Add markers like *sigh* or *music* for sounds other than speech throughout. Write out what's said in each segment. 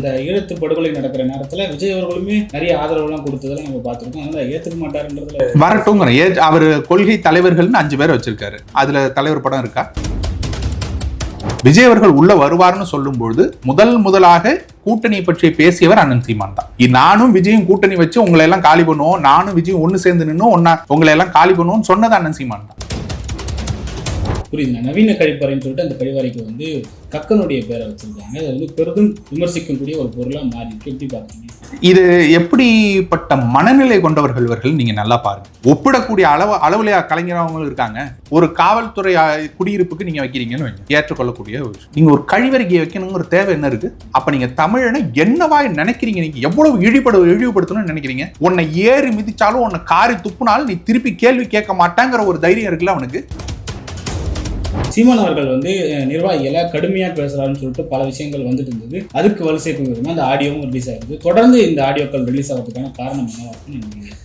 இந்த ஈழத்து படுகொலை நடக்கிற நேரத்துல விஜய் அவர்களுமே நிறைய ஆதரவுலாம் கொடுத்ததெல்லாம் நம்ம பார்த்திருக்கோம். அதனால ஏத்துக்க மாட்டாருன்றதுல வரட்டுங்கிற ஏ அவர் கொள்கை தலைவர்கள்னு அஞ்சு பேர் வச்சிருக்காரு. அதுல தலைவர் படம் இருக்கா? விஜய் அவர்கள் உள்ள வருவார்னு சொல்லும்பொழுது முதல் முதலாக கூட்டணி பற்றி பேசியவர் அண்ணன் சீமான் தான். நானும் விஜயும் கூட்டணி வச்சு உங்களை எல்லாம் காலி பண்ணுவோம். நானும் விஜயும் ஒண்ணு சேர்ந்து நின்று ஒன்னா உங்களை எல்லாம் காலி பண்ணுவோம்னு சொன்னது அண்ணன் சீமான் தான். புரியுதுங்க. நவீன கழிப்பறைன்னு சொல்லிட்டு அந்த கழிவறைக்கு வந்து கக்கனுடைய பேரை வச்சிருக்காங்க. அது வந்து பெரிதும் விமர்சிக்கக்கூடிய ஒரு பொருளா மாறி எப்படி பாத்தீங்க? இது எப்படிப்பட்ட மனநிலை கொண்டவர்கள் இவர்கள் நீங்க நல்லா பாருங்க. ஒப்பிடக்கூடிய அளவு அளவுல கலைஞரவங்களும் இருக்காங்க. ஒரு காவல்துறை குடியிருப்புக்கு நீங்க வைக்கிறீங்கன்னு வைங்க. ஏற்றுக்கொள்ளக்கூடிய ஒரு நீங்கள் நீங்க ஒரு கழிவறைக்கு வைக்கணுங்கிற தேவை என்ன இருக்கு? அப்ப நீங்க தமிழனை என்னவா நினைக்கிறீங்க? நீங்க எவ்வளவு இழிபடு இழிவுபடுத்தணும்னு நினைக்கிறீங்க? உன்னை ஏறி மிதிச்சாலும் உன்னை காரி துப்புனாலும் நீ திருப்பி கேள்வி கேட்க மாட்டாங்கிற ஒரு தைரியம் இருக்குல்ல அவனுக்கு? சீமான் அவர்கள் வந்து நிர்வாகிகளை கடுமையா பேசுறாருன்னு சொல்லிட்டு பல விஷயங்கள் வந்துட்டு இருந்தது. அதுக்கு வலு சேர்க்கும் அந்த ஆடியோவும் ரிலீஸ் ஆயிருது தொடர்ந்து இந்த ஆடியோக்கள் ரிலீஸ் ஆகிறதுக்கான காரணம் என்னவா இருக்குன்னு நினைக்கிறீங்க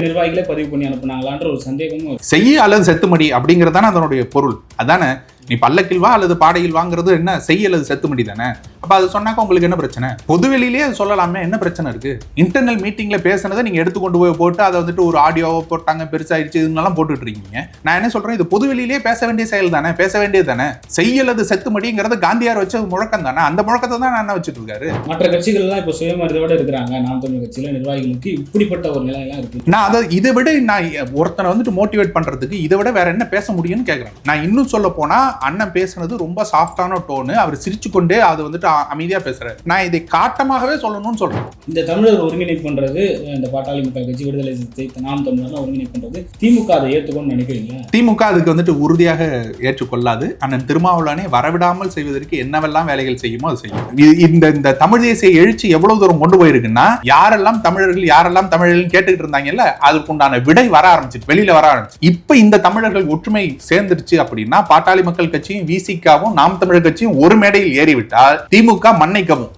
நிர்வாகிகளே பதிவு பண்ணி அனுப்புனாங்களான்ற ஒரு சந்தேகமும். செய்ய அல்லது செத்துமடி அப்படிங்கிறது தானே அதனுடைய பொருள். அதானே? நீ பல்லக்கில் வா அல்லது பாடையில் வாங்குறது என்ன? செய்ய அல்லது செத்துமடி தானே? அப்ப அது சொன்னாக்க உங்களுக்கு என்ன பிரச்சனை? பொதுவெளியிலேயே அது சொல்லலாமே என்ன பிரச்சனை இருக்கு? இன்டர்னல் மீட்டிங்ல பேசுனதை நீங்க எடுத்து கொண்டு போய் போட்டு அதை வந்துட்டு ஒரு ஆடியோவை போட்டாங்க பெருசாயிருச்சு இதுன்னெல்லாம் போட்டுட்டு இருக்கீங்க நான் என்ன சொல்றேன் இது பொதுவெளியிலேயே பேச வேண்டிய செயல் தானே பேச வேண்டியது தானே. செய்ய அல்லது செத்துமடிங்கிறது காந்தியார் வச்ச முழக்கம் தானே. அந்த முழக்கத்தை தான் நான் வச்சுட்டு இருக்காரு? மற்ற கட்சிகள் எல்லாம் இப்ப சுயமரிதோட இருக்கிறாங்க. நாம் தமிழ் கட்சியில நிர்வாகிகளுக்கு இப்படிப்பட்ட ஒரு நிலையெல்லாம் இருக்கு. நான் அதை இதை விட நான் ஒருத்தனை வந்துட்டு மோட்டிவேட் பண்றதுக்கு இதை விட வேற என்ன பேச முடியும்னு கேட்குறேன் நான் இன்னும் சொல்ல போனா அண்ணன் பேசுனது ரொம்ப சாஃப்டான டோனு அவர் சிரிச்சு கொண்டே அது வந்துட்டு அ- அமைதியா பேசுறாரு நான் இதை காட்டமாகவே சொல்லணும்னு சொல்றேன். இந்த தமிழர் ஒருங்கிணைப்பு பண்றது இந்த பாட்டாளி மக்கள் கட்சி விடுதலை சிறுத்தை நாம் தமிழர்லாம் ஒருங்கிணைப்பு பண்றது. திமுக அதை ஏத்துக்கணும்னு நினைக்கிறீங்களா? திமுக அதுக்கு வந்துட்டு உறுதியாக ஏற்றுக்கொள்ளாது. அண்ணன் திருமாவளவனை வரவிடாமல் செய்வதற்கு என்னவெல்லாம் வேலைகள் செய்யுமோ அது செய்யும். இந்த இந்த தமிழ் தேசிய எழுச்சி எவ்வளவு தூரம் கொண்டு போயிருக்குன்னா யாரெல்லாம் தமிழர்கள் யாரெல்லாம் தமிழர்கள் கேட்டுக்கிட்டு இருந்தாங்கல்ல அதுக்குண்டான விடை வர ஆரம்பிச்சிட்டு வெளியில வர ஆரம்பிச்சு இப்ப இந்த தமிழர்கள் ஒற்றுமை சேர்ந்துருச்சு அப்படின்னா பாட்டாளி மக்கள் கட்சியும் விசிகாவும் நாம் தமிழர் கட்சியும் ஒரு மேடையில் ஏறிவிட்டால் திமுக மன்னிக்கவும்.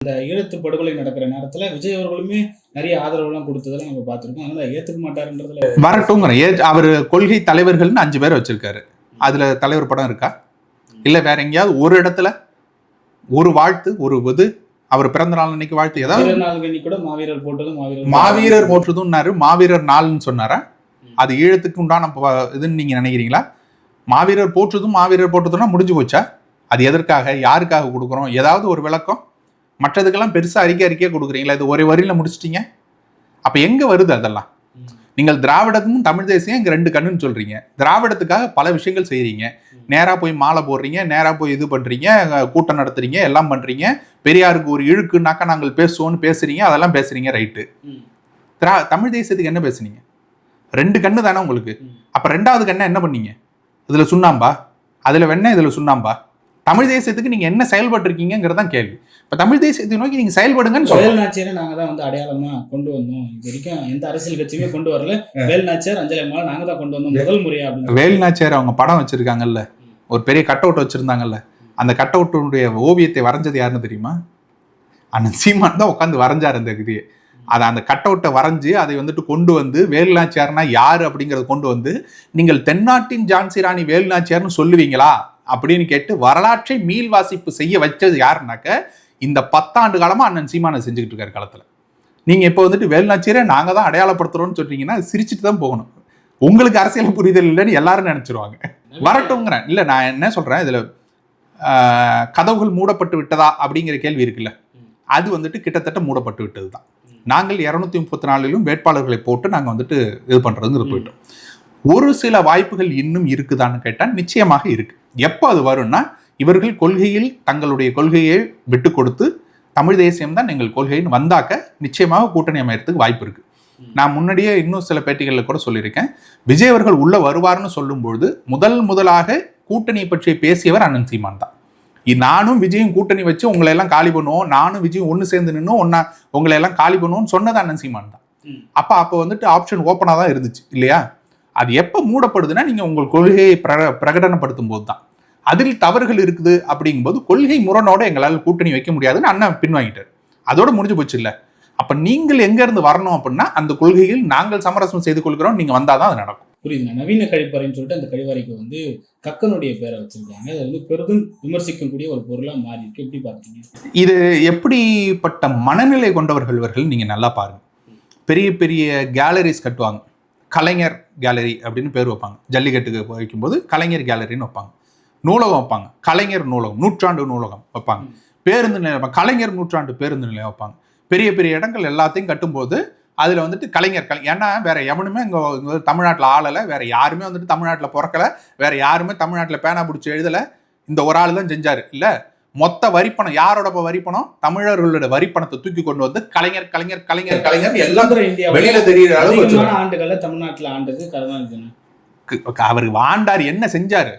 இந்த ஈழத்து படுகொலை நடக்கிற நேரத்துல விஜய் அவர்களுமே நிறைய ஆதரவுலாம் கொடுத்ததெல்லாம் நம்ம பார்த்திருக்கோம். அதனால ஏத்துக்க மாட்டாருன்றதுல வரட்டுங்கிற ஏ அவர் கொள்கை தலைவர்கள்னு அஞ்சு பேர் வச்சிருக்காரு. அதுல தலைவர் படம் இருக்கா? இல்ல வேற எங்கேயாவது ஒரு இடத்துல? ஒரு வாழ்த்து ஒரு இது? அவர் பிறந்த நாள் அன்னைக்கு வாழ்த்து ஏதாவது? கூட மாவீரர் போட்டதும் மாவீரர் மாவீரர் மாவீரர் நாள்னு சொன்னாரா? அது ஈழத்துக்கு உண்டான இதுன்னு நீங்க நினைக்கிறீங்களா? மாவீரர் போற்றுதும் மாவீரர் போற்றுதுன்னா முடிஞ்சு போச்சா? அது எதற்காக யாருக்காக கொடுக்குறோம் ஏதாவது ஒரு விளக்கம்? மற்றதுக்கெல்லாம் பெருசாக அறிக்கை அறிக்கையாக கொடுக்குறீங்களா? இது ஒரே வரியில முடிச்சிட்டீங்க? அப்போ எங்கே வருது அதெல்லாம்? நீங்கள் திராவிடமும் தமிழ் தேசியம் இங்கே ரெண்டு கண்ணுன்னு சொல்கிறீங்க திராவிடத்துக்காக பல விஷயங்கள் செய்கிறீங்க நேராக போய் மாலை போடுறீங்க நேராக போய் இது பண்ணுறீங்க கூட்டம் நடத்துறீங்க எல்லாம் பண்ணுறீங்க பெரியாருக்கு ஒரு இழுக்குனாக்கா நாங்கள் பேசுவோம்னு பேசுறீங்க அதெல்லாம் பேசுகிறீங்க ரைட்டு. திரா தமிழ் தேசியத்துக்கு என்ன பேசுனீங்க? ரெண்டு கண்ணு தானே உங்களுக்கு. அப்போ ரெண்டாவது கண்ணை என்ன பண்ணீங்க? இதில் சுண்ணாம்பா? அதில் வெண்ணெய் இதில் சுண்ணாம்பா? தமிழ் தேசியத்துக்கு நீங்க என்ன செயல்பட்டிருக்கீங்கிறதான் கேள்வி. இப்ப தமிழ் தேசியத்தை நோக்கி நீங்க செயல்படுங்கன்னு சொல்றேன் வேல் நாச்சியரை நாங்க தான் வந்து அடையாளமா கொண்டு வந்தோம். இது வரைக்கும் எந்த அரசியல் கட்சியுமே கொண்டு வரல. வேல் நாச்சியார் அஞ்சலி அம்மாவை நாங்க தான் கொண்டு வந்தோம். முதல் முறையா அப்படின்னு. வேலுநாச்சியார் அவங்க படம் வச்சிருக்காங்கல்ல. ஒரு பெரிய கட் அவுட் வச்சிருந்தாங்கல்ல. அந்த கட் அவுட்டுடைய ஓவியத்தை வரைஞ்சது யாருன்னு தெரியுமா? அண்ணன் சீமான் தான் உட்காந்து வரைஞ்சார் அந்த இதையே அதை அந்த கட் அவுட்டை வரைஞ்சு அதை வந்துட்டு கொண்டு வந்து வேலுநாச்சியார்னா யாரு அப்படிங்கறத கொண்டு வந்து நீங்கள் தென்னாட்டின் ஜான்சி ராணி வேலுநாச்சியார்னு சொல்லுவீங்களா? அப்படின்னு கேட்டு வரலாற்றை மீள் வாசிப்பு செய்ய வச்சது யாருனாக்க இந்த பத்தாண்டு காலமா அண்ணன் சீமானை செஞ்சுக்கிட்டு இருக்காரு காலத்துல நீங்க இப்போ வந்துட்டு வேலுநாச்சியரை நாங்க தான் அடையாளப்படுத்துறோம்னு சொல்றீங்கன்னா சிரிச்சுட்டு தான் போகணும். உங்களுக்கு அரசியல் புரிதல் இல்லைன்னு எல்லாரும் நினைச்சிருவாங்க. வரட்டுங்கிறேன் இல்ல நான் என்ன சொல்றேன்? இதுல கதவுகள் மூடப்பட்டு விட்டதா அப்படிங்கிற கேள்வி இருக்குல்ல. அது வந்துட்டு கிட்டத்தட்ட மூடப்பட்டு விட்டது தான் நாங்கள் இரநூத்தி முப்பத்தி நாலிலும் வேட்பாளர்களை போட்டு நாங்கள் வந்துட்டு இது பண்ணுறதுங்கிறது போயிட்டோம். ஒரு சில வாய்ப்புகள் இன்னும் இருக்குதான்னு கேட்டால் நிச்சயமாக இருக்கு. எப்போ அது வரும்னா இவர்கள் கொள்கையில் தங்களுடைய கொள்கையை விட்டு கொடுத்து தமிழ் தேசியம் தான் எங்கள் கொள்கைன்னு வந்தாக்க நிச்சயமாக கூட்டணி அமையறதுக்கு வாய்ப்பு இருக்கு. நான் முன்னாடியே இன்னும் சில பேட்டிகளில் கூட சொல்லியிருக்கேன். விஜய் அவர்கள் உள்ள வருவார்னு சொல்லும்பொழுது முதல் முதலாக கூட்டணி பற்றி பேசியவர் அண்ணன் சீமான் தான். நானும் விஜயும் கூட்டணி வச்சு உங்களை எல்லாம் காலி பண்ணுவோம் நானும் விஜயும் ஒன்று சேர்ந்து நின்று ஒன்னா உங்களை எல்லாம் காலி பண்ணுவோம்னு சொன்னது அண்ணன் சீமான் தான். அப்ப அப்போ வந்துட்டு ஆப்ஷன் ஓப்பனாக தான் இருந்துச்சு இல்லையா? அது எப்போ மூடப்படுதுன்னா நீங்க உங்கள் கொள்கையை பிர பிரகடனப்படுத்தும் போது தான் அதில் தவறுகள் இருக்குது அப்படிங்கும்போது கொள்கை முரணோட எங்களால் கூட்டணி வைக்க முடியாதுன்னு அண்ணன் பின்வாங்கிட்டார். அதோட முடிஞ்சு போச்சு இல்ல. அப்ப நீங்கள் எங்க இருந்து வரணும் அப்படின்னா அந்த கொள்கையில் நாங்கள் சமரசம் செய்து கொள்கிறோம் நீங்க வந்தாதான் அது நடக்கும். புரியுதுங்க. நவீன கழிப்பறைன்னு சொல்லிட்டு அந்த கழிவறைக்கு வந்து கக்கனுடைய பேரை வச்சிருக்காங்க. அது வந்து பெரிதும் விமர்சிக்கக்கூடிய ஒரு பொருளா மாறி இருக்கு. எப்படி பார்த்தீங்க இது எப்படிப்பட்ட மனநிலை கொண்டவர்கள் இவர்கள் நீங்க நல்லா பாருங்க. பெரிய பெரிய கேலரிஸ் கட்டுவாங்க. கலைஞர் கேலரி அப்படின்னு பேர் வைப்பாங்க. ஜல்லிக்கட்டுக்கு வைக்கும்போது கலைஞர் கேலரின்னு வைப்பாங்க. நூலகம் வைப்பாங்க. கலைஞர் நூலகம் நூற்றாண்டு நூலகம் வைப்பாங்க. பேருந்து நிலையம் கலைஞர் நூற்றாண்டு பேருந்து நிலையம் வைப்பாங்க. பெரிய பெரிய இடங்கள் எல்லாத்தையும் கட்டும்போது அதில் வந்துட்டு கலைஞர் கலை ஏன்னா வேற எவனுமே இங்கே இங்கே தமிழ்நாட்டில் ஆளலை. வேற யாருமே வந்துட்டு தமிழ்நாட்டில் பிறக்கல. வேற யாருமே தமிழ்நாட்டில் பேனா பிடிச்சி எழுதலை. இந்த ஒரு ஆள் தான் செஞ்சாரு. இல்லை மொத்த வரிப்பணம் யாரோட வரிப்பணம்? தமிழர்களோட வரிப்பணத்தை தூக்கி கொண்டு வந்து கலைஞர் கலைஞர் கலைஞர் கலைஞர் எல்லாம் வெளியில தெரியுற அதிகமான ஆண்டுகள்ல தமிழ்நாட்டுல ஆண்டது. அவர் வாண்டார் என்ன செஞ்சாரு?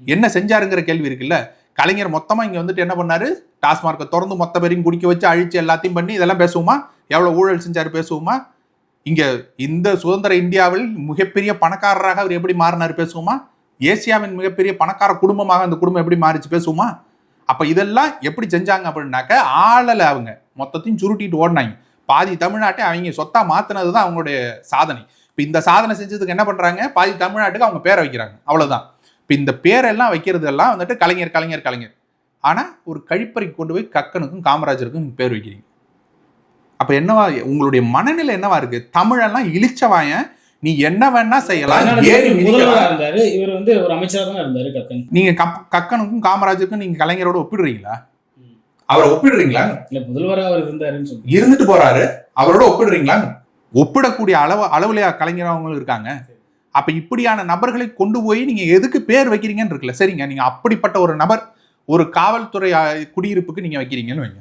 என்ன செஞ்சாருங்கிற கேள்வி இருக்குல்ல? கலைஞர் மொத்தமா இங்க வந்துட்டு என்ன பண்ணாரு? டாஸ்மார்க்கை திறந்து மொத்த பேரையும் குடிக்க வச்சு அழிச்சு எல்லாத்தையும் பண்ணி இதெல்லாம் பேசுவோமா? எவ்வளவு ஊழல் செஞ்சாரு பேசுவோமா? இங்க இந்த சுதந்திர இந்தியாவில் மிகப்பெரிய பணக்காரராக அவர் எப்படி மாறினார் பேசுவோமா? ஏசியாவின் மிகப்பெரிய பணக்கார குடும்பமாக அந்த குடும்பம் எப்படி மாறிச்சு பேசுவோமா? அப்போ இதெல்லாம் எப்படி செஞ்சாங்க அப்படின்னாக்க ஆளலை அவங்க மொத்தத்தையும் சுருட்டிட்டு ஓடினாங்க. பாதி தமிழ்நாட்டை அவங்க சொத்தா மாத்தினது தான் அவங்களுடைய சாதனை. இப்போ இந்த சாதனை செஞ்சதுக்கு என்ன பண்றாங்க? பாதி தமிழ்நாட்டுக்கு அவங்க பேரை வைக்கிறாங்க. அவ்வளவுதான். இப்போ இந்த பேரெல்லாம் வைக்கிறதெல்லாம் வந்துட்டு கலைஞர் கலைஞர் கலைஞர். ஆனா ஒரு கழிப்பறைக்கு கொண்டு போய் கக்கனுக்கும் காமராஜருக்கும் பேர் வைக்கிறீங்க. அப்ப என்னவா உங்களுடைய மனநிலை என்னவா இருக்கு? தமிழெல்லாம் இழிச்சவாயன் நீ என்ன வேணா செய்யலாம். இருந்தாரு இவர் வந்து ஒரு அமைச்சரா தான் இருந்தாரு கக்கன். நீங்க கக்கனுக்கும் காமராஜருக்கும் நீங்க கலைஞரோட ஒப்பிடுறீங்களா? அவரை ஒப்பிடுறீங்களா? இல்ல முதல்வரா அவர் இருந்தாருன்னு சொல்லி இருந்துட்டு போறாரு அவரோட ஒப்பிடுறீங்களா? ஒப்பிடக்கூடிய அளவு அளவுலையா கலைஞர் அவங்களும் இருக்காங்க. அப்ப இப்படியான நபர்களை கொண்டு போய் நீங்க எதுக்கு பேர் வைக்கிறீங்கன்னு இருக்குல்ல சரிங்க. நீங்க அப்படிப்பட்ட ஒரு நபர் ஒரு காவல்துறை குடியிருப்புக்கு நீங்க வைக்கிறீங்கன்னு வைங்க.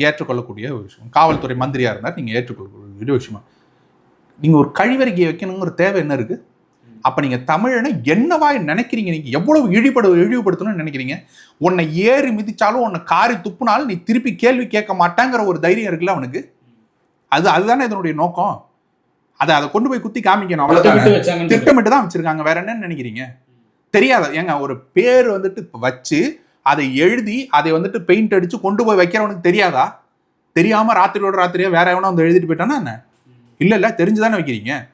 ஏற்றுக்கொள்ளக்கூடிய ஒரு விஷயம். காவல்துறை மந்திரியா இருந்தார் நீங்க ஏற்றுக்கொள்ளக்கூடிய விஷயமா. நீங்க ஒரு கழிவறைக்கு வைக்கணுங்கிற தேவை என்ன இருக்கு? அப்ப நீங்க தமிழனை என்னவா நினைக்கிறீங்க? நீங்க எவ்வளவு இழிபடு இழிவுபடுத்தணும்னு நினைக்கிறீங்க? உன்னை ஏறி மிதிச்சாலும் உன்னை காரி துப்புனாலும் நீ திருப்பி கேள்வி கேட்க மாட்டாங்கிற ஒரு தைரியம் இருக்குல்ல அவனுக்கு? அது அதுதானே இதனுடைய நோக்கம்? அதை அதை கொண்டு போய் குத்தி காமிக்கணும். அவ்வளவுதானே. திட்டமிட்டு தான் வச்சிருக்காங்க. வேற என்னன்னு நினைக்கிறீங்க? தெரியாத ஏங்க ஒரு பேர் வந்துட்டு வச்சு அதை எழுதி அதை வந்துட்டு பெயிண்ட் அடிச்சு கொண்டு போய் வைக்கிறவனுக்கு தெரியாதா? தெரியாம ராத்திரியோட ராத்திரியா வேற எவனோ வந்து எழுதிட்டு போயிட்டானா என்ன? இல்ல இல்ல தெரிஞ்சுதானே வைக்கிறீங்க?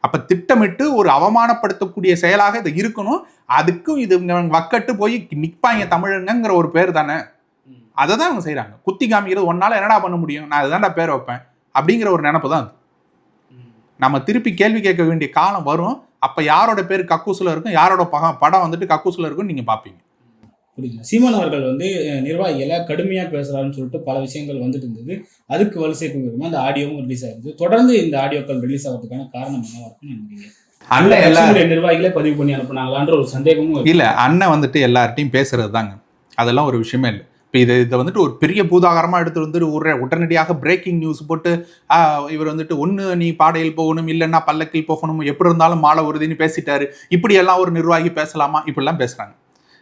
அப்ப திட்டமிட்டு ஒரு அவமானப்படுத்தக்கூடிய செயலாக இது இருக்கணும். அதுக்கும் இது வக்கட்டு போய் நிப்பாங்க தமிழங்கங்கிற ஒரு பேர் தானே? அதை தான் அவங்க செய்றாங்க. குத்தி காமிக்கிறது ஒன்னால என்னடா பண்ண முடியும்? நான் அதுதான்டா பேர் வைப்பேன். அப்படிங்கிற ஒரு நினப்பு தான் அது. நம்ம திருப்பி கேள்வி கேட்க வேண்டிய காலம் வரும். அப்ப யாரோட பேர் கக்கூசுல இருக்கும்? யாரோட பகம் படம் வந்துட்டு கக்கூசுல இருக்கும் நீங்க பாப்பீங்க. புரியுது சீமான் அவர்கள் வந்து நிர்வாகிகளை கடுமையா பேசுறாருன்னு சொல்லிட்டு பல விஷயங்கள் வந்துட்டு இருந்தது. அதுக்கு வலு சேர்க்கும் அந்த ஆடியோவும் ரிலீஸ் ஆயிருது தொடர்ந்து இந்த ஆடியோக்கள் ரிலீஸ் ஆகிறதுக்கான காரணம் என்னவா நினைக்கிறீங்க அண்ணன் எல்லா நிர்வாகிகளே பதிவு பண்ணி அனுப்புனாங்களான்ற ஒரு சந்தேகமும். இல்ல அண்ணன் வந்துட்டு எல்லார்ட்டையும் பேசுறது தாங்க அதெல்லாம் ஒரு விஷயமே இல்லை. இப்போ இது இதை வந்துட்டு ஒரு பெரிய பூதாகரமா எடுத்து வந்துட்டு ஒரு உடனடியாக பிரேக்கிங் நியூஸ் போட்டு இவர் வந்துட்டு ஒண்ணு நீ பாடையில் போகணும் இல்லைன்னா பல்லக்கில் போகணும் எப்படி இருந்தாலும் மாலை உறுதின்னு பேசிட்டாரு. இப்படி எல்லாம் ஒரு நிர்வாகி பேசலாமா? இப்படிலாம் பேசுறாங்க.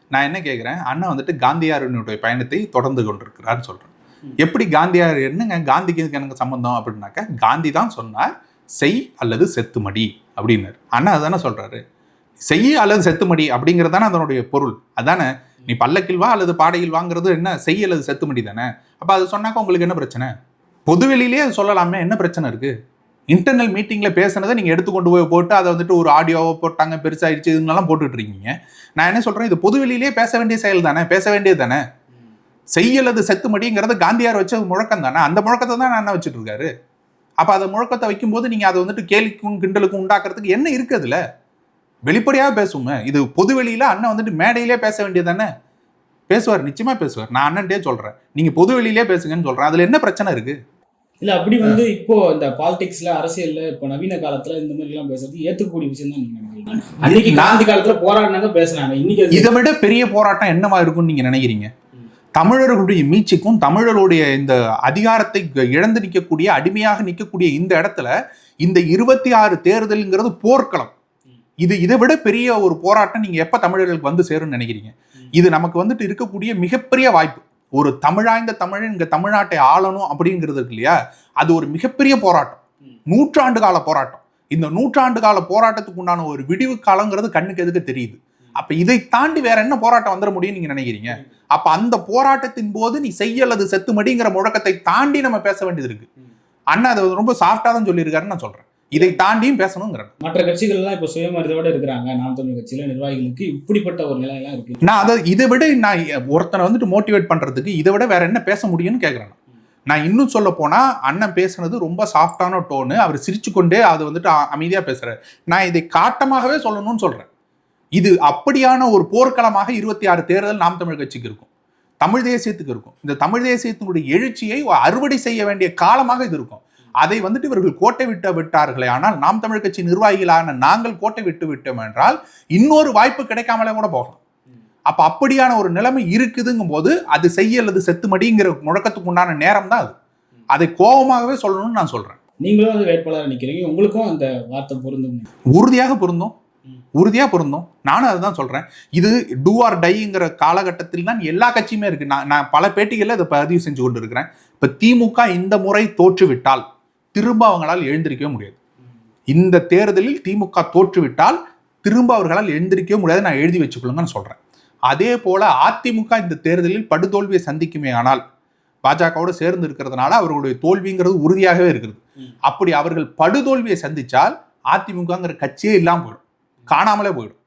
நான் என்ன கேட்குறேன் அண்ணன் வந்துட்டு காந்தியாரினுடைய பயணத்தை தொடர்ந்து கொண்டிருக்கிறார்னு சொல்றேன். எப்படி காந்தியார் என்னங்க? காந்திக்கு எனக்கு சம்பந்தம் அப்படின்னாக்க காந்தி தான் சொன்னார் செய் அல்லது செத்துமடி அப்படின்னாரு. அண்ணா அதுதானே சொல்றாரு. செய் அல்லது செத்துமடி அப்படிங்கிறது தானே அதனுடைய பொருள். அதானே? நீ பல்லக்கில் வா அல்லது பாடையில் வாங்குறது என்ன? செய் அல்லது செத்துமடி தானே? அப்ப அது சொன்னாக்க உங்களுக்கு என்ன பிரச்சனை? பொதுவெளியிலேயே அது சொல்லலாமே. என்ன பிரச்சனை இருக்கு? இன்டர்னல் மீட்டிங்கில் பேசுனதை நீங்கள் எடுத்து கொண்டு போய் போட்டு அதை வந்துட்டு ஒரு ஆடியோவை போட்டாங்க பெருசாகிடுச்சு இதுங்கெல்லாம் போட்டுட்டு இருக்கீங்க நான் என்ன சொல்கிறேன் இது பொதுவெளியிலேயே பேச வேண்டிய செயல் தானே பேச வேண்டியது தானே? செய்யலது அல்லது செத்துமடிங்கிறது காந்தியார் வச்ச முழக்கம் தானே அந்த முழக்கத்தை தான் அண்ணன் வச்சுட்டு இருக்காரு அப்போ அதை முழக்கத்தை வைக்கும்போது நீங்கள் அதை வந்துட்டு கேலிக்கும் கிண்டலுக்கும் உண்டாக்குறதுக்கு என்ன இருக்கு வெளிப்படையாக பேசுவோங்க இது பொதுவெளியில் அண்ணன் வந்துட்டு மேடையிலே பேச வேண்டியது தானே? பேசுவார் நிச்சயமாக பேசுவார். நான் அண்ணன்ட்டே சொல்கிறேன் நீங்கள் பொதுவெளியிலே பேசுங்கன்னு சொல்கிறேன் அதில் என்ன பிரச்சனை இருக்குது இல்ல அப்படி வந்து இப்போ இந்த பாலிடிக்ஸ்ல அரசியல்ல இப்போ நவீன காலத்துல இந்த மாதிரி எல்லாம் பேசுறது ஏத்துக்கக்கூடிய விஷயம் தான் நீங்க நினைக்கிறீங்க? அன்னைக்கு காந்தி காலத்துல போராடினாங்க பேசுனாங்க. இன்னைக்கு இதை விட பெரிய போராட்டம் என்னவா இருக்கும்னு நீங்க நினைக்கிறீங்க? தமிழர்களுடைய மீட்சிக்கும் தமிழருடைய இந்த அதிகாரத்தை இழந்து நிற்கக்கூடிய அடிமையாக நிற்கக்கூடிய இந்த இடத்துல இந்த இருபத்தி ஆறு தேர்தல்ங்கிறது போர்க்களம். இது இதை விட பெரிய ஒரு போராட்டம் நீங்க எப்ப தமிழர்களுக்கு வந்து சேரும்னு நினைக்கிறீங்க? இது நமக்கு வந்துட்டு இருக்கக்கூடிய மிகப்பெரிய வாய்ப்பு. ஒரு தமிழாய்ந்த தமிழன் இங்க தமிழ்நாட்டை ஆளணும் அப்படிங்கிறது இருக்கு இல்லையா? அது ஒரு மிகப்பெரிய போராட்டம். நூற்றாண்டு கால போராட்டம். இந்த நூற்றாண்டு கால போராட்டத்துக்கு உண்டான ஒரு விடிவு காலங்கிறது கண்ணுக்கு எதுக்கு தெரியுது? அப்ப இதை தாண்டி வேற என்ன போராட்டம் வந்துட முடியும் நீங்க நினைக்கிறீங்க? அப்ப அந்த போராட்டத்தின் போது நீ செய்ய அல்லது செத்துமடிங்கிற முழக்கத்தை தாண்டி நம்ம பேச வேண்டியது இருக்கு. அண்ணா அதை ரொம்ப சாஃப்டா தான் சொல்லியிருக்காருன்னு நான் சொல்றேன். இதை தாண்டியும் பேசணுங்கிற மற்ற கட்சிகள் எல்லாம் இப்ப சுயமரிதோட இருக்கிறாங்க. நாம் தமிழ் கட்சியில நிர்வாகிகளுக்கு இப்படிப்பட்ட ஒரு நிலையெல்லாம் இருக்கு. நான் அதை இதை விட நான் ஒருத்தனை வந்துட்டு மோட்டிவேட் பண்றதுக்கு இதை விட வேற என்ன பேச முடியும்னு கேட்குறேன் நான். இன்னும் சொல்ல போனா அண்ணன் பேசுனது ரொம்ப சாஃப்டான டோனு அவர் சிரிச்சு கொண்டே அது வந்துட்டு அ- அமைதியா பேசுறாரு. நான் இதை காட்டமாகவே சொல்லணும்னு சொல்றேன். இது அப்படியான ஒரு போர்க்களமாக இருபத்தி ஆறு தேர்தல் நாம் தமிழ் கட்சிக்கு இருக்கும். தமிழ் தேசியத்துக்கு இருக்கும். இந்த தமிழ் தேசியத்தினுடைய எழுச்சியை அறுவடை செய்ய வேண்டிய காலமாக இது இருக்கும். அதை வந்துட்டு இவர்கள் கோட்டை விட்டு விட்டார்களே. ஆனால் நாம் தமிழ் கட்சி நிர்வாகிகளான நாங்கள் கோட்டை விட்டு விட்டோம் என்றால் இன்னொரு வாய்ப்பு கிடைக்காமலே கூட போகலாம். அப்ப அப்படியான ஒரு நிலைமை இருக்குதுங்கும் போது அது செய்ய அல்லது செத்து மடிங்கிற முழக்கத்துக்கு உண்டான நேரம் தான் அது. அதை கோபமாகவே சொல்லணும்னு நான் சொல்றேன். நீங்களும் வந்து வேட்பாளராக நிக்கிறீங்க. உங்களுக்கும் அந்த வார்த்தை பொருந்தும். உறுதியாக பொருந்தும். உறுதியாக பொருந்தும். நானும் அதுதான் சொல்றேன். இது டூ ஆர் டைங்கிற காலகட்டத்தில் தான் எல்லா கட்சியுமே இருக்கு. நான் நான் பல பேட்டிகளில் இதை பதிவு செஞ்சு கொண்டு இருக்கிறேன் இப்போ திமுக இந்த முறை தோற்றுவிட்டால் திரும்ப அவங்களால் எழுந்திருக்கவே முடியாது. இந்த தேர்தலில் திமுக தோற்றுவிட்டால் திரும்ப அவர்களால் எழுந்திருக்கவே முடியாது. நான் எழுதி வச்சுக்கொள்ளுங்கன்னு சொல்கிறேன் அதே போல் அதிமுக இந்த தேர்தலில் படுதோல்வியை சந்திக்குமே ஆனால் பாஜகவோடு சேர்ந்து இருக்கிறதுனால அவர்களுடைய தோல்விங்கிறது உறுதியாகவே இருக்கிறது அப்படி அவர்கள் படுதோல்வியை சந்தித்தால் அதிமுகங்கிற கட்சியே இல்லாமல் போயிடும். காணாமலே போயிடும்.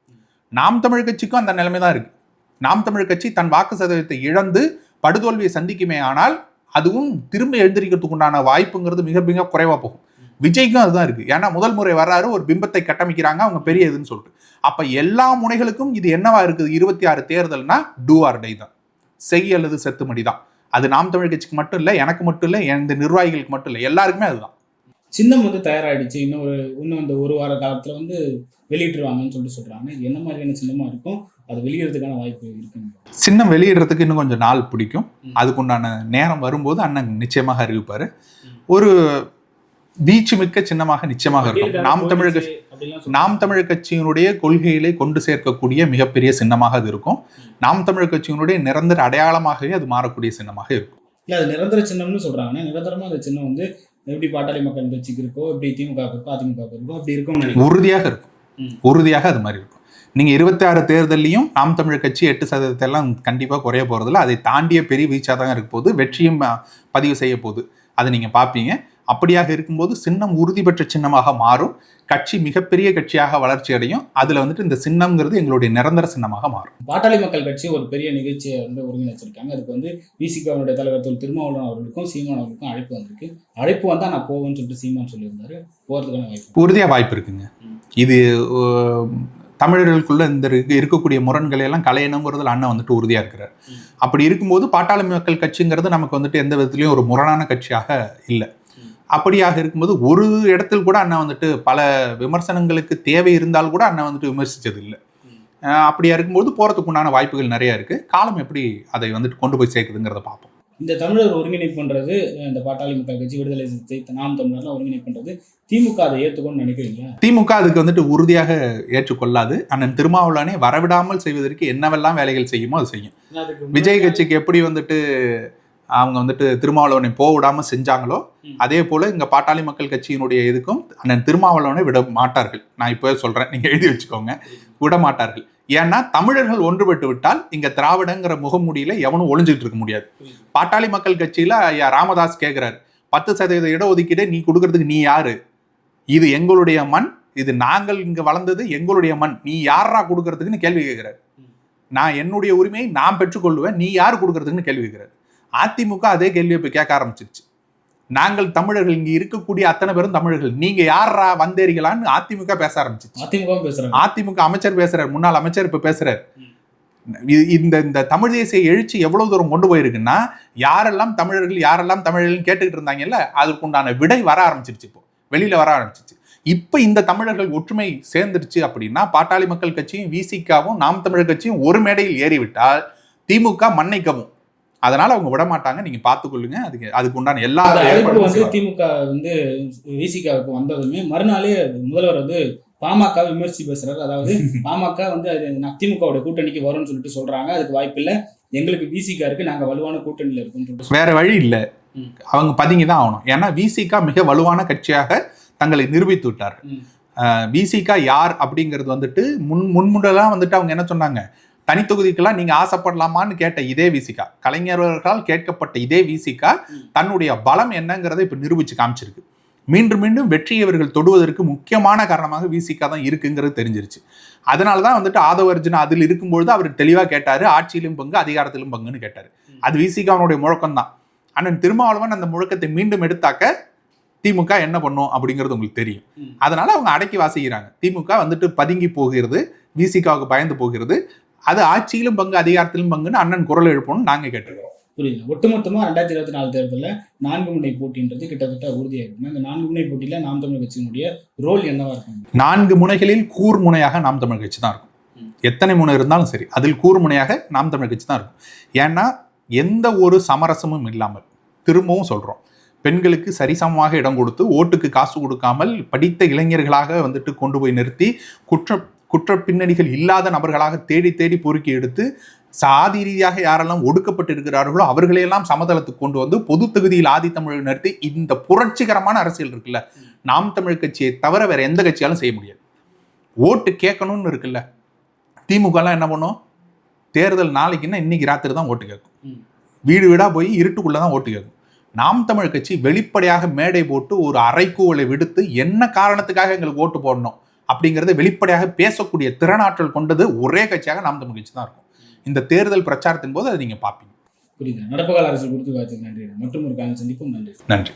நாம் தமிழ் கட்சிக்கும் அந்த நிலைமை தான் இருக்குது நாம் தமிழ் கட்சி தன் வாக்கு சதவீதத்தை இழந்து படுதோல்வியை சந்திக்குமே ஆனால் அதுவும் திரும்ப எழுந்திருக்கிறதுக்கு உண்டான வாய்ப்புங்கிறது மிக மிக குறைவாக போகும். விஜய்க்கும் அதுதான் இருக்குது ஏன்னா முதல் முறை வர்றாரு ஒரு பிம்பத்தை கட்டமைக்கிறாங்க அவங்க பெரிய இதுன்னு சொல்லிட்டு. அப்போ எல்லா முனைகளுக்கும் இது என்னவா இருக்குது? இருபத்தி ஆறு தேர்தல்னா டூ ஆர் டை தான். செய் அல்லது செத்துமடி தான். அது நாம் தமிழ் கட்சிக்கு மட்டும் இல்லை எனக்கு மட்டும் இல்லை இந்த நிர்வாகிகளுக்கு மட்டும் இல்லை எல்லாருக்குமே அதுதான். சின்னம் வந்து தயாராகிடுச்சு இன்னும் ஒரு இன்னும் இந்த ஒரு வார காலத்தில் வந்து வெளியிட்டுருவாங்கன்னு சொல்லிட்டு சொல்கிறாங்க என்ன மாதிரியான சின்னமாக இருக்கும்? அது வெளியிடறதுக்கான வாய்ப்பு இருக்குங்க சின்னம் வெளியிடுறதுக்கு இன்னும் கொஞ்சம் நாள் பிடிக்கும். அதுக்குண்டான நேரம் வரும்போது அண்ணன் நிச்சயமாக அறிவிப்பாரு. ஒரு வீச்சு மிக்க சின்னமாக நிச்சயமாக இருக்கும். நாம் தமிழ் கட்சி நாம் தமிழ் கட்சியினுடைய கொள்கைகளை கொண்டு சேர்க்கக்கூடிய மிகப்பெரிய சின்னமாக அது இருக்கும். நாம் தமிழ் கட்சியினுடைய நிரந்தர அடையாளமாகவே அது மாறக்கூடிய சின்னமாக இருக்கும். இல்ல அது நிரந்தர சின்னம்னு சொல்றாங்க. நிரந்தரமா அந்த சின்னம் வந்து எப்படி பாட்டாளி மக்கள் கட்சிக்கு இருக்கோ எப்படி திமுக இருக்கோ அதிமுக இருக்கோ அப்படி நினைக்கிறேன். உறுதியாக இருக்கும். உறுதியாக அது மாதிரி இருக்கும். நீங்க இருபத்தி ஆறு தேர்தல்லையும் நாம் தமிழ் கட்சி எட்டு சதவீதத்தை எல்லாம் கண்டிப்பா குறைய போறதில்ல. அதை தாண்டிய பெரிய வீச்சா தான் இருக்க போகுது. வெற்றியும் பதிவு செய்ய போகுது. அதை நீங்க பார்ப்பீங்க அப்படியாக இருக்கும்போது சின்னம் உறுதி பெற்ற சின்னமாக மாறும். கட்சி மிகப்பெரிய கட்சியாக வளர்ச்சி அடையும். அதுல வந்துட்டு இந்த சின்னம்ங்கிறது எங்களுடைய நிரந்தர சின்னமாக மாறும். பாட்டாளி மக்கள் கட்சி ஒரு பெரிய நிகழ்ச்சியை வந்து ஒருங்கிணைச்சிருக்காங்க. அதுக்கு வந்து விசிகாவுடைய தலைவர் தொல் திருமாவளவன் அவர்களுக்கும் சீமான் அவர்களுக்கும் அழைப்பு வந்திருக்கு. அழைப்பு வந்தா நான் போவேன்னு சொல்லிட்டு சீமான் சொல்லியிருந்தாரு. போறதுக்கான வாய்ப்பு. உறுதியா வாய்ப்பு இருக்குங்க. இது தமிழர்களுக்குள்ள இந்த இருக்கக்கூடிய முரண்களை எல்லாம் கலையணுங்கிறதுல அண்ணன் வந்துட்டு உறுதியா இருக்கிறார். அப்படி இருக்கும்போது பாட்டாளி மக்கள் கட்சிங்கிறது நமக்கு வந்துட்டு எந்த விதத்துலயும் ஒரு முரணான கட்சியாக இல்லை. அப்படியாக இருக்கும்போது ஒரு இடத்தில் கூட அண்ணன் வந்துட்டு பல விமர்சனங்களுக்கு தேவை இருந்தால் கூட அண்ணன் வந்துட்டு விமர்சிச்சது இல்லை. அப்படியா இருக்கும்போது போறதுக்கு உண்டான வாய்ப்புகள் நிறைய இருக்கு. காலம் எப்படி அதை வந்துட்டு கொண்டு போய் சேர்க்குதுங்கிறத பார்ப்போம். இந்த தமிழர் ஒருங்கிணைப்பு பண்றது இந்த பாட்டாளி மக்கள் கட்சி விடுதலை சிறுத்தை நாம் தமிழர்லாம் ஒருங்கிணைப்பு திமுக அதை ஏத்துக்கணும்னு நினைக்கிறீங்களா? திமுக அதுக்கு வந்துட்டு உறுதியாக ஏற்றுக்கொள்ளாது. அண்ணன் திருமாவளவனை வரவிடாமல் செய்வதற்கு என்னவெல்லாம் வேலைகள் செய்யுமோ அது செய்யும். விஜய் கட்சிக்கு எப்படி வந்துட்டு அவங்க வந்துட்டு திருமாவளவனை போக விடாம செஞ்சாங்களோ. அதே போல இங்க பாட்டாளி மக்கள் கட்சியினுடைய இதுக்கும் அண்ணன் திருமாவளவனை விட மாட்டார்கள். நான் இப்போ சொல்றேன். நீங்க எழுதி வச்சுக்கோங்க. விட மாட்டார்கள். ஏன்னா தமிழர்கள் ஒன்றுபட்டு விட்டால் இங்க திராவிடங்கிற முகமூடியில எவனும் ஒளிஞ்சுட்டு இருக்க முடியாது. பாட்டாளி மக்கள் கட்சியில ஐயா ராமதாஸ் கேட்கிறார் பத்து சதவீத இடஒதுக்கீடை நீ கொடுக்கறதுக்கு நீ யாரு? இது எங்களுடைய மண் இது நாங்கள் இங்க வளர்ந்தது எங்களுடைய மண். நீ யாரா கொடுக்கறதுக்குன்னு கேள்வி கேட்கிறார் நான் என்னுடைய உரிமையை நான் பெற்றுக்கொள்வேன் நீ யார் கொடுக்கறதுக்குன்னு கேள்வி கேட்கிறார் அதிமுக அதே கேள்வியை இப்போ கேட்க ஆரம்பிச்சிருச்சு. நாங்கள் தமிழர்கள் இங்க இருக்கக்கூடிய அத்தனை பேரும் தமிழர்கள். நீங்க யாரா வந்தேறிகளான்னு அதிமுக பேச ஆரம்பிச்சிச்சு. அதிமுக பேசுறாங்க. அதிமுக அமைச்சர் பேசுறாரு முன்னாள் அமைச்சர் இப்ப பேசுறாரு. இந்த இந்த தமிழ் தேசிய எழுச்சி எவ்வளவு தூரம் கொண்டு போயிருக்குன்னா யாரெல்லாம் தமிழர்கள் யாரெல்லாம் தமிழர்கள் கேட்டுக்கிட்டு இருந்தாங்கல்ல அதுக்குண்டான விடை வர ஆரம்பிச்சிருச்சு இப்போ. வெளியில வர ஆரம்பிச்சிருச்சு. இப்ப இந்த தமிழர்கள் ஒற்றுமை சேர்ந்துருச்சு அப்படின்னா பாட்டாளி மக்கள் கட்சியும் விசிகாவும் நாம் தமிழர் கட்சியும் ஒரு மேடையில் ஏறிவிட்டால் திமுக மன்னிக்கவும். அதனால அவங்க விட மாட்டாங்க நீங்க பார்த்துக்கொள்ளுங்க. அதுக்கு அதுக்கு உண்டான எல்லா அழைப்பு வந்து. திமுக வந்து விசிகாவுக்கு வந்ததுமே மறுநாளே முதல்வர் வந்து பாமக விமர்சி பேசுறாரு. அதாவது *laughs* பாமக வந்து அது நான் திமுகவோட கூட்டணிக்கு வரும்னு சொல்லிட்டு சொல்றாங்க. அதுக்கு வாய்ப்பு இல்ல. எங்களுக்கு விசிகா இருக்கு நாங்க வலுவான கூட்டணியில சொல்லிட்டு வேற வழி இல்ல. அவங்க பதுங்கி தான் ஆகணும். ஏன்னா விசிகா மிக வலுவான கட்சியாக தங்களை நிரூபித்து விட்டார்கள். ம். விசிகா யார் அப்படிங்கிறது வந்துட்டு முன் முன்முடலாம் வந்துட்டு அவங்க என்ன சொன்னாங்க? தனித்தொகுதிக்கெல்லாம் நீங்க ஆசைப்படலாமான்னு கேட்ட இதே விசிகா கலைஞர்களால் கேட்கப்பட்ட இதே விசிகா. தன்னுடைய பலம் என்னங்கிறதை இப்ப நிரூபிச்சு காமிச்சிருக்கு. மீண்டும் மீண்டும் வெற்றியை இவர்கள் தொடுவதற்கு முக்கியமான காரணமாக விசிகா தான் இருக்குங்கிறது தெரிஞ்சிருச்சு. அதனால தான் வந்துட்டு ஆதவ அர்ஜுனா அதில் இருக்கும்பொழுது அவர் தெளிவாக கேட்டாரு ஆட்சியிலும் பங்கு அதிகாரத்திலும் பங்குன்னு கேட்டாரு. அது விசிகாவனுடைய முழக்கம் தான். அண்ணன் திருமாவளவன் அந்த முழக்கத்தை மீண்டும் எடுத்தாக்க திமுக என்ன பண்ணும் அப்படிங்கிறது உங்களுக்கு தெரியும். அதனால அவங்க அடக்கி வாசிக்கிறாங்க. திமுக வந்துட்டு பதுங்கி போகிறது விசிகாவுக்கு பயந்து போகிறது. அது ஆட்சியிலும் பங்கு அதிகாரத்திலும் பங்குன்னு அண்ணன் குரல் எழுப்பணும்னு நாங்க கேட்டிருக்கோம் புரியுது ஒட்டுமொத்தமா ரெண்டாயிரத்தி இருபத்தி நாலு தேர்தலில் நான்கு முனை போட்டின்றது கிட்டத்தட்ட உறுதியாயிருக்கும் இந்த நான்கு முனை போட்டியில நாம் தமிழ் கட்சியினுடைய ரோல் என்னவா இருக்கும்? நான்கு முனைகளில் கூர் முனையாக நாம் தமிழ் கட்சி தான் இருக்கும். எத்தனை முனை இருந்தாலும் சரி அதில் கூர் முனையாக நாம் தமிழ் கட்சி தான் இருக்கும். ஏன்னா எந்த ஒரு சமரசமும் இல்லாமல் திரும்பவும் சொல்றோம். பெண்களுக்கு சரிசமமாக இடம் கொடுத்து ஓட்டுக்கு காசு கொடுக்காமல் படித்த இளைஞர்களாக வந்துட்டு கொண்டு போய் நிறுத்தி குற்ற குற்ற பின்னணிகள் இல்லாத நபர்களாக தேடி தேடி பொறுக்கி எடுத்து சாதி ரீதியாக யாரெல்லாம் ஒடுக்கப்பட்டிருக்கிறார்களோ அவர்களையெல்லாம் சமதளத்துக்கு கொண்டு வந்து பொது தொகுதியில் ஆதி தமிழ் நிறுத்தி இந்த புரட்சிகரமான அரசியல் இருக்குல்ல நாம் தமிழ் கட்சியை தவிர வேற எந்த கட்சியாலும் செய்ய முடியாது. ஓட்டு கேட்கணும்னு இருக்குல்ல திமுகலாம் என்ன பண்ணும்? தேர்தல் நாளைக்குன்னா இன்னைக்கு ராத்திரி தான் ஓட்டு கேட்கும். வீடு வீடாக போய் இருட்டுக்குள்ளே தான் ஓட்டு கேட்கும். நாம் தமிழ் கட்சி வெளிப்படையாக மேடை போட்டு ஒரு அறைக்கூவலை விடுத்து என்ன காரணத்துக்காக எங்களுக்கு ஓட்டு போடணும்? அப்படிங்கிறத வெளிப்படையாக பேசக்கூடிய திறனாற்றல் கொண்டது ஒரே கட்சியாக நாம் தமிழ் கட்சி தான் இருக்கும். இந்த தேர்தல் பிரச்சாரத்தின் போது அதை நீங்கள் பார்ப்பீங்க. புரியுது நடப்புகால அரசியல் குறித்து வாய்ச்சல் நன்றி. மற்றும் ஒரு காலம் சந்திப்பும் நன்றி. நன்றி.